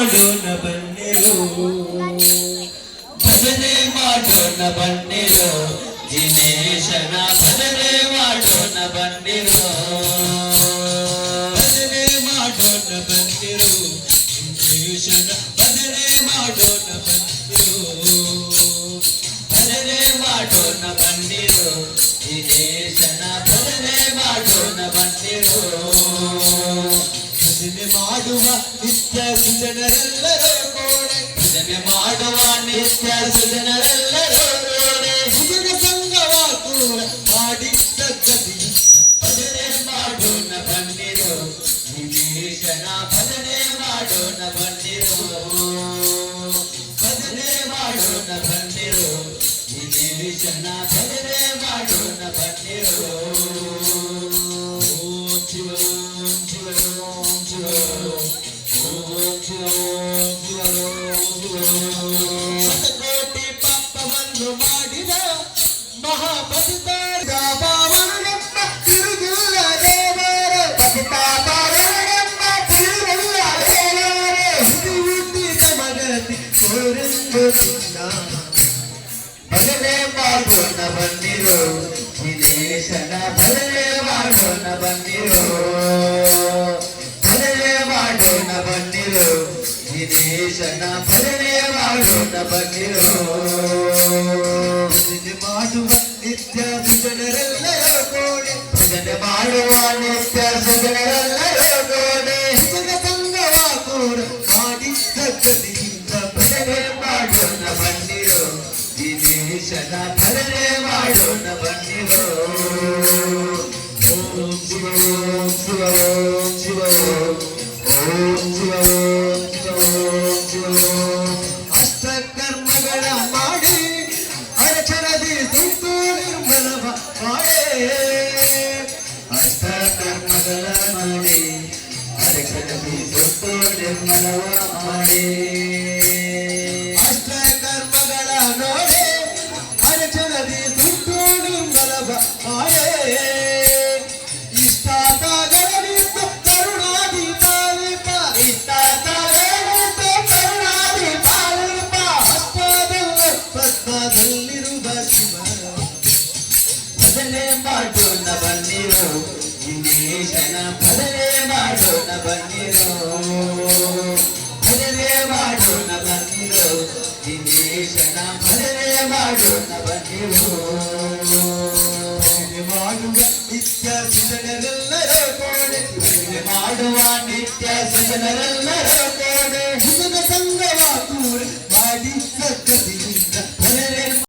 ಮಾಡೋಣ ಬನ್ನಿರು ಭಜನೆ ಮಾಡೋಣ ಬನ್ನಿರು ದಿನೇಶನ ಭಜನೆ ಮಾಡೋಣ ಬನ್ನಿರು ಭಜನೆ ಮಾಡೋಣ ಬನ್ನಿರು ದಿನೇಶನ ಭಜನೆ ಮಾಡೋಣ ಬನ್ನಿರು ನಿತ್ಯ ಸುಜನರೆಲ್ಲರೂ ಕೋಣೆ ಭಜನೆ ಮಾಡುವ ನಿತ್ಯ ಸುಜನರೆಲ್ಲರೂ ಕೋಣೆ ಭಜನ ಸಂಗವ ಕೂಡ ಮಾಡಿದ್ದ ಗತಿ ಭಜನೆ ಮಾಡೋಣ ಬನ್ನಿರು ನಿಮೇಶನ ಭಜನೆ ಮಾಡೋಣ ಬನ್ನಿರು ಭಜನೆ ಮಾಡೋಣ ಬನ್ನಿರು ನಿಮೇಶನ ಪಾಪವನ್ನು ಮಾಡಿದ ಮಹಾಪತಿತ ಪಾವನನೆಂಬ ತಿರುಗಿಲ್ಲ ದೇವರ ಪಾವನನೆಂಬ ತಿರುಗಿಲ್ಲ ದೇವರ ಹುಟ್ಟಿದ ಮಗತಿ ತೋರೆಂದು ನಿನ್ನ ಭಜನೆ ಮಾಡೋಣ ಬಂದಿರು ದಿನೇಶನ ನಿತ್ಯ ಸುಜನರೆಲ್ಲರ ಕೋಣೆ ಭಜನೆ ಮಾಡುವ ನಿತ್ಯ ಸುಜನರೆಲ್ಲರ ಕೋಣೆ ಭಜನ ಸಂಗವ ಕೂಡ ಮಾಡಿದ್ದ ಗತಿಯಿಂದ ಭಜನೆ ಮಾಡೋಣ ಬಂದಿರು ದಿನೇಶನ ಭಜನೆ ಮಾಡೋಣ ಬನ್ನಿರೋ ಓಂ ಶಿವ ಓಂ ಶಿವ ಓಂ ಶಿವ ಓಂ ಮಾಡೇ ಅಷ್ಟ ಕರ್ಮಗಳ ಮಾಡಿ ಅಡಚಣದಿ ಸುತ್ತು ನಿರ್ಮಲವ ಮಾಡೇ ಭಜನೆ ಮಾಡೋಣ ಬನ್ನಿರು. ದಿನೇಶನ ಭಜನೆ ಮಾಡೋಣ ಬನ್ನಿರು. ಭಜನೆ ಮಾಡೋಣ ಬನ್ನಿರು. ದಿನೇಶನ ಭಜನೆ ಮಾಡೋಣ ಭಜನೆ ಮಾಡುವ ನಿತ್ಯ ಸುಜನರೆಲ್ಲರ ಮಾಡುವ ನಿತ್ಯ ಸುಜನರೆಲ್ಲರ